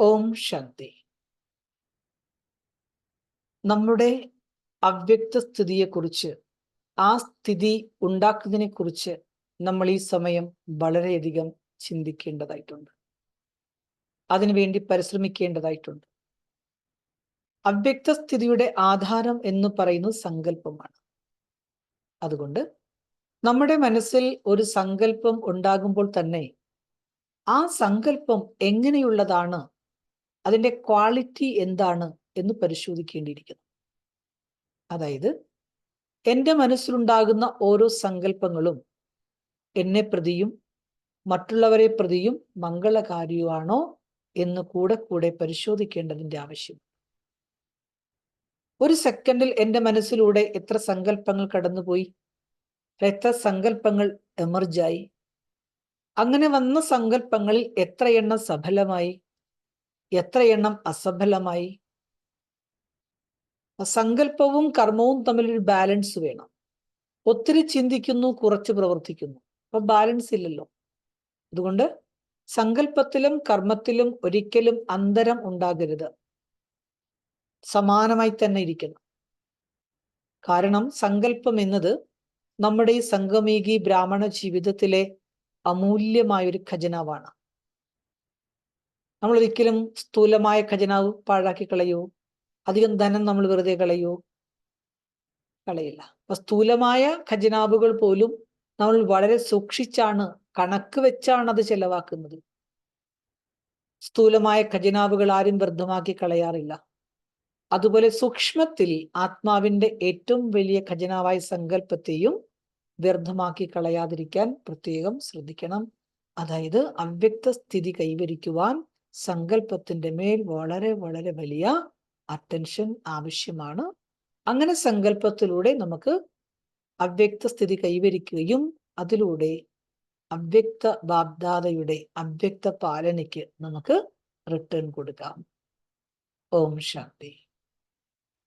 ഓം ശാന്തി നമ്മുടെ അവ്യക്ത സ്ഥിതിയെക്കുറിച്ച് ആ സ്ഥിതി ഉണ്ടാക്കുന്നതിനെ കുറിച്ച് നമ്മൾ ഈ സമയം വളരെയധികം ചിന്തിക്കേണ്ടതായിട്ടുണ്ട്. അതിനുവേണ്ടി പരിശ്രമിക്കേണ്ടതായിട്ടുണ്ട്. അവ്യക്ത സ്ഥിതിയുടെ ആധാരം എന്ന് പറയുന്നത് സങ്കല്പമാണ്. അതുകൊണ്ട് നമ്മുടെ മനസ്സിൽ ഒരു സങ്കല്പം ഉണ്ടാകുമ്പോൾ തന്നെ ആ സങ്കല്പം എങ്ങനെയുള്ളതാണ് അതിന്റെ ക്വാളിറ്റി എന്താണ് എന്ന് പരിശോധിക്കേണ്ടിയിരിക്കുന്നു. അതായത് എന്റെ മനസ്സിലുണ്ടാകുന്ന ഓരോ സങ്കല്പങ്ങളും എന്നെ പ്രതിയും മറ്റുള്ളവരെ പ്രതിയും മംഗളകാരിയുമാണോ എന്ന് കൂടെ കൂടെ പരിശോധിക്കേണ്ടതിന്റെ ആവശ്യം. ഒരു സെക്കൻഡിൽ എന്റെ മനസ്സിലൂടെ എത്ര സങ്കല്പങ്ങൾ കടന്നുപോയി? എത്ര സങ്കല്പങ്ങൾ എമർജായി? അങ്ങനെ വന്ന സങ്കല്പങ്ങളിൽ എത്ര എണ്ണം സഫലമായി? എത്ര എണ്ണം അസഫലമായി സങ്കല്പവും കർമ്മവും തമ്മിൽ ഒരു ബാലൻസ് വേണം. ഒത്തിരി ചിന്തിക്കുന്നു കുറച്ച് പ്രവർത്തിക്കുന്നു. അപ്പൊ ബാലൻസ് ഇല്ലല്ലോ. അതുകൊണ്ട് സങ്കല്പത്തിലും കർമ്മത്തിലും ഒരിക്കലും അന്തരം ഉണ്ടാകരുത്. സമാനമായി തന്നെ ഇരിക്കണം. കാരണം സങ്കല്പം എന്നത് നമ്മുടെ ഈ സംഗമീകി ബ്രാഹ്മണ ജീവിതത്തിലെ അമൂല്യമായൊരു ഖജനാവാണ്. നമ്മൾ ഒരിക്കലും സ്ഥൂലമായ ഖജനാവ് പാഴാക്കി കളയോ? അധികം ധനം നമ്മൾ വെറുതെ കളയോ? കളയില്ല. അപ്പൊ സ്ഥൂലമായ ഖജനാവുകൾ പോലും നമ്മൾ വളരെ സൂക്ഷിച്ചാണ് കണക്ക് വെച്ചാണ് അത് ചെലവാക്കുന്നത്. സ്ഥൂലമായ ഖജനാവുകൾ ആരും വ്യർത്ഥമാക്കി കളയാറില്ല. അതുപോലെ സൂക്ഷ്മത്തിൽ ആത്മാവിന്റെ ഏറ്റവും വലിയ ഖജനാവായ സങ്കല്പത്തെയും വ്യർത്ഥമാക്കി കളയാതിരിക്കാൻ പ്രത്യേകം ശ്രദ്ധിക്കണം. അതായത് അവ്യക്ത സ്ഥിതി കൈവരിക്കുവാൻ സങ്കല്പത്തിന്റെ മേൽ വളരെ വളരെ വലിയ അറ്റൻഷൻ ആവശ്യമാണ്. അങ്ങനെ സങ്കല്പത്തിലൂടെ നമുക്ക് അവ്യക്ത സ്ഥിതി കൈവരിക്കുകയും അതിലൂടെ അവ്യക്ത ബാബ്ദാതയുടെ അവ്യക്ത പാലനയ്ക്ക് നമുക്ക് റിട്ടേൺ കൊടുക്കാം. ഓം ശാന്തി.